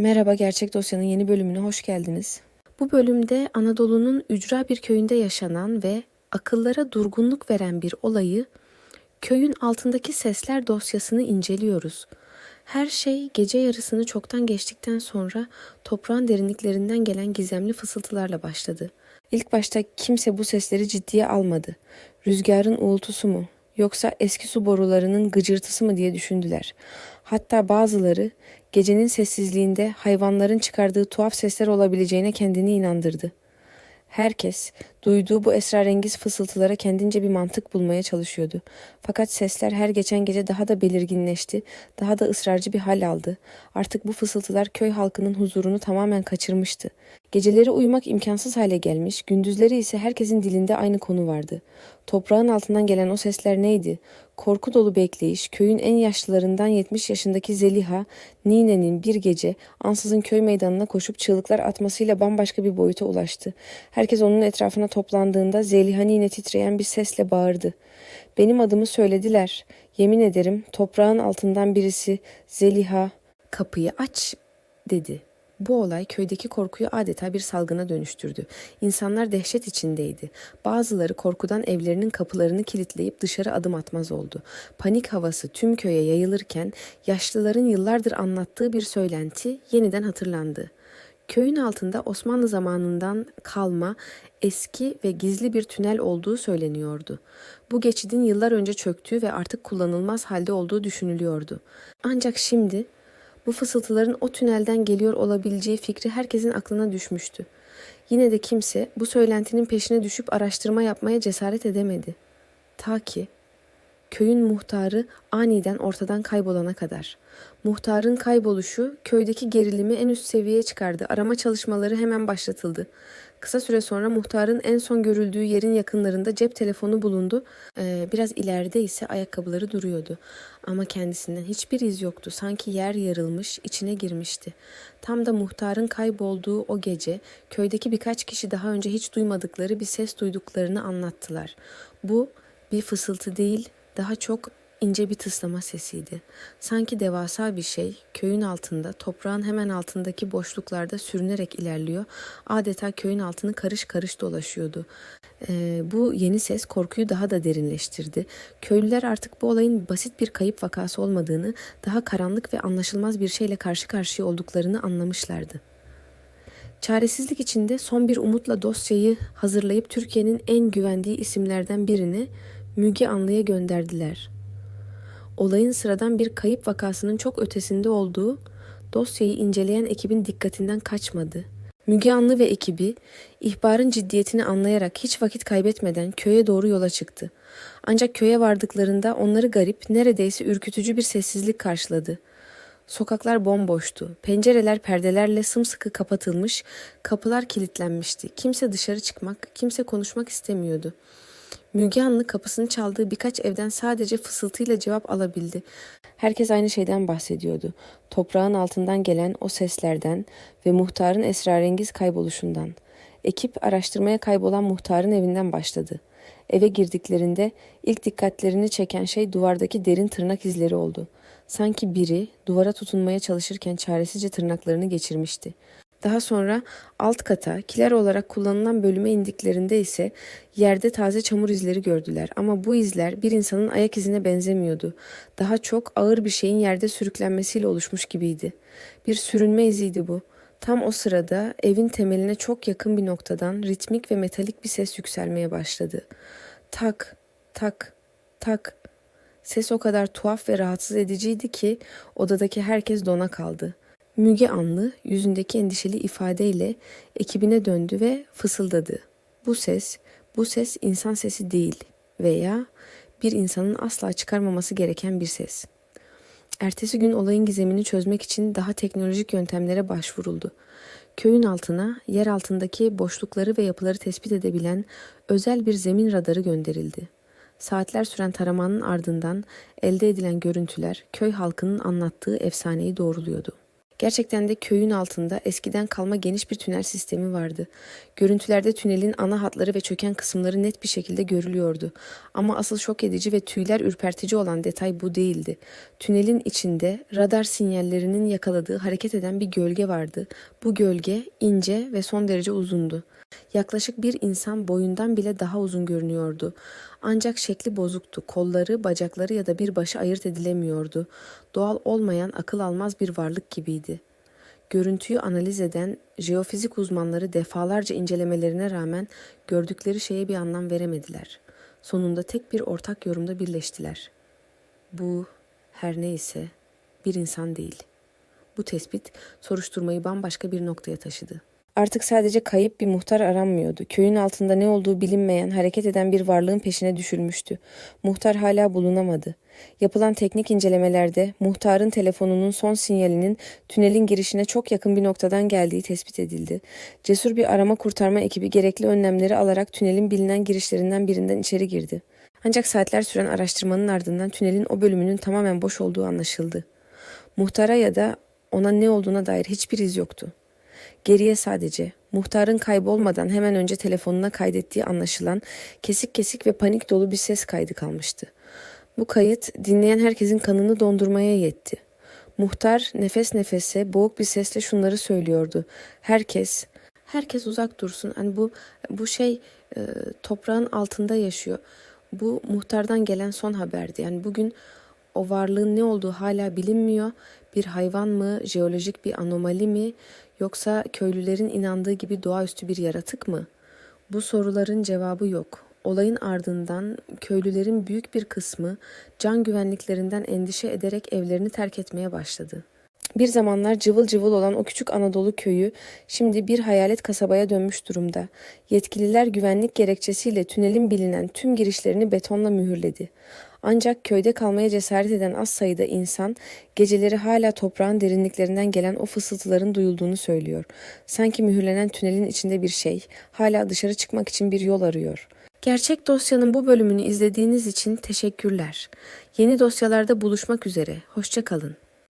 Merhaba Gerçek Dosya'nın yeni bölümüne hoş geldiniz. Bu bölümde Anadolu'nun ücra bir köyünde yaşanan ve akıllara durgunluk veren bir olayı Köyün Altındaki Sesler dosyasını inceliyoruz. Her şey gece yarısını çoktan geçtikten sonra toprağın derinliklerinden gelen gizemli fısıltılarla başladı. İlk başta kimse bu sesleri ciddiye almadı. Rüzgarın uğultusu mu yoksa eski su borularının gıcırtısı mı diye düşündüler. Hatta bazıları gecenin sessizliğinde hayvanların çıkardığı tuhaf sesler olabileceğine kendini inandırdı. Herkes duyduğu bu esrarengiz fısıltılara kendince bir mantık bulmaya çalışıyordu. Fakat sesler her geçen gece daha da belirginleşti, daha da ısrarcı bir hal aldı. Artık bu fısıltılar köy halkının huzurunu tamamen kaçırmıştı. Geceleri uyumak imkansız hale gelmiş, gündüzleri ise herkesin dilinde aynı konu vardı. Toprağın altından gelen o sesler neydi? Korku dolu bekleyiş, köyün en yaşlılarından 70 yaşındaki Zeliha, Nine'nin bir gece ansızın köy meydanına koşup çığlıklar atmasıyla bambaşka bir boyuta ulaştı. Herkes onun etrafına toplandığında Zeliha Nine titreyen bir sesle bağırdı. Benim adımı söylediler. Yemin ederim toprağın altından birisi Zeliha kapıyı aç dedi. Bu olay köydeki korkuyu adeta bir salgına dönüştürdü. İnsanlar dehşet içindeydi. Bazıları korkudan evlerinin kapılarını kilitleyip dışarı adım atmaz oldu. Panik havası tüm köye yayılırken yaşlıların yıllardır anlattığı bir söylenti yeniden hatırlandı. Köyün altında Osmanlı zamanından kalma eski ve gizli bir tünel olduğu söyleniyordu. Bu geçidin yıllar önce çöktüğü ve artık kullanılmaz halde olduğu düşünülüyordu. Ancak şimdi bu fısıltıların o tünelden geliyor olabileceği fikri herkesin aklına düşmüştü. Yine de kimse bu söylentinin peşine düşüp araştırma yapmaya cesaret edemedi. Ta ki köyün muhtarı aniden ortadan kaybolana kadar. Muhtarın kayboluşu köydeki gerilimi en üst seviyeye çıkardı. Arama çalışmaları hemen başlatıldı. Kısa süre sonra muhtarın en son görüldüğü yerin yakınlarında cep telefonu bulundu. Ee, biraz ileride ise ayakkabıları duruyordu. Ama kendisinden hiçbir iz yoktu. Sanki yer yarılmış, içine girmişti. Tam da muhtarın kaybolduğu o gece köydeki birkaç kişi daha önce hiç duymadıkları bir ses duyduklarını anlattılar. Bu bir fısıltı değil, daha çok ince bir tıslama sesiydi. Sanki devasa bir şey köyün altında, toprağın hemen altındaki boşluklarda sürünerek ilerliyor. Adeta köyün altını karış karış dolaşıyordu. Ee, bu yeni ses korkuyu daha da derinleştirdi. Köylüler artık bu olayın basit bir kayıp vakası olmadığını, daha karanlık ve anlaşılmaz bir şeyle karşı karşıya olduklarını anlamışlardı. Çaresizlik içinde son bir umutla dosyayı hazırlayıp Türkiye'nin en güvendiği isimlerden birini Müge Anlı'ya gönderdiler. Olayın sıradan bir kayıp vakasının çok ötesinde olduğu dosyayı inceleyen ekibin dikkatinden kaçmadı. Müge Anlı ve ekibi ihbarın ciddiyetini anlayarak hiç vakit kaybetmeden köye doğru yola çıktı. Ancak köye vardıklarında onları garip, neredeyse ürkütücü bir sessizlik karşıladı. Sokaklar bomboştu. Pencereler perdelerle sımsıkı kapatılmış, kapılar kilitlenmişti. Kimse dışarı çıkmak, kimse konuşmak istemiyordu. Müge Anlı kapısını çaldığı birkaç evden sadece fısıltıyla cevap alabildi. Herkes aynı şeyden bahsediyordu. Toprağın altından gelen o seslerden ve muhtarın esrarengiz kayboluşundan. Ekip araştırmaya kaybolan muhtarın evinden başladı. Eve girdiklerinde ilk dikkatlerini çeken şey duvardaki derin tırnak izleri oldu. Sanki biri duvara tutunmaya çalışırken çaresizce tırnaklarını geçirmişti. Daha sonra alt kata kiler olarak kullanılan bölüme indiklerinde ise yerde taze çamur izleri gördüler ama bu izler bir insanın ayak izine benzemiyordu. Daha çok ağır bir şeyin yerde sürüklenmesiyle oluşmuş gibiydi. Bir sürünme iziydi bu. Tam o sırada evin temeline çok yakın bir noktadan ritmik ve metalik bir ses yükselmeye başladı. Tak, tak, tak. Ses o kadar tuhaf ve rahatsız ediciydi ki odadaki herkes dona kaldı.'' Müge Anlı yüzündeki endişeli ifadeyle ekibine döndü ve fısıldadı. Bu ses, bu ses insan sesi değil veya bir insanın asla çıkarmaması gereken bir ses. Ertesi gün olayın gizemini çözmek için daha teknolojik yöntemlere başvuruldu. Köyün altına yer altındaki boşlukları ve yapıları tespit edebilen özel bir zemin radarı gönderildi. Saatler süren taramanın ardından elde edilen görüntüler köy halkının anlattığı efsaneyi doğruluyordu. Gerçekten de köyün altında eskiden kalma geniş bir tünel sistemi vardı. Görüntülerde tünelin ana hatları ve çöken kısımları net bir şekilde görülüyordu. Ama asıl şok edici ve tüyler ürpertici olan detay bu değildi. Tünelin içinde radar sinyallerinin yakaladığı hareket eden bir gölge vardı. Bu gölge ince ve son derece uzundu. Yaklaşık bir insan boyundan bile daha uzun görünüyordu. Ancak şekli bozuktu. Kolları, bacakları ya da bir başı ayırt edilemiyordu. Doğal olmayan, akıl almaz bir varlık gibiydi. Görüntüyü analiz eden jeofizik uzmanları defalarca incelemelerine rağmen gördükleri şeye bir anlam veremediler. Sonunda tek bir ortak yorumda birleştiler. Bu her neyse bir insan değil. Bu tespit soruşturmayı bambaşka bir noktaya taşıdı. Artık sadece kayıp bir muhtar aranmıyordu. Köyün altında ne olduğu bilinmeyen, hareket eden bir varlığın peşine düşülmüştü. Muhtar hala bulunamadı. Yapılan teknik incelemelerde muhtarın telefonunun son sinyalinin tünelin girişine çok yakın bir noktadan geldiği tespit edildi. Cesur bir arama kurtarma ekibi gerekli önlemleri alarak tünelin bilinen girişlerinden birinden içeri girdi. Ancak saatler süren araştırmanın ardından tünelin o bölümünün tamamen boş olduğu anlaşıldı. Muhtara ya da ona ne olduğuna dair hiçbir iz yoktu. Geriye sadece muhtarın kaybolmadan hemen önce telefonuna kaydettiği anlaşılan kesik kesik ve panik dolu bir ses kaydı kalmıştı. Bu kayıt dinleyen herkesin kanını dondurmaya yetti. Muhtar nefes nefese boğuk bir sesle şunları söylüyordu. Herkes, herkes uzak dursun. Hani bu bu şey e, toprağın altında yaşıyor. Bu muhtardan gelen son haberdi. Yani bugün o varlığın ne olduğu hala bilinmiyor. Bir hayvan mı, jeolojik bir anomali mi yoksa köylülerin inandığı gibi doğaüstü bir yaratık mı? Bu soruların cevabı yok. Olayın ardından köylülerin büyük bir kısmı can güvenliklerinden endişe ederek evlerini terk etmeye başladı. Bir zamanlar cıvıl cıvıl olan o küçük Anadolu köyü şimdi bir hayalet kasabaya dönmüş durumda. Yetkililer güvenlik gerekçesiyle tünelin bilinen tüm girişlerini betonla mühürledi. Ancak köyde kalmaya cesaret eden az sayıda insan geceleri hala toprağın derinliklerinden gelen o fısıltıların duyulduğunu söylüyor. Sanki mühürlenen tünelin içinde bir şey hala dışarı çıkmak için bir yol arıyor. Gerçek dosyanın bu bölümünü izlediğiniz için teşekkürler. Yeni dosyalarda buluşmak üzere. Hoşçakalın.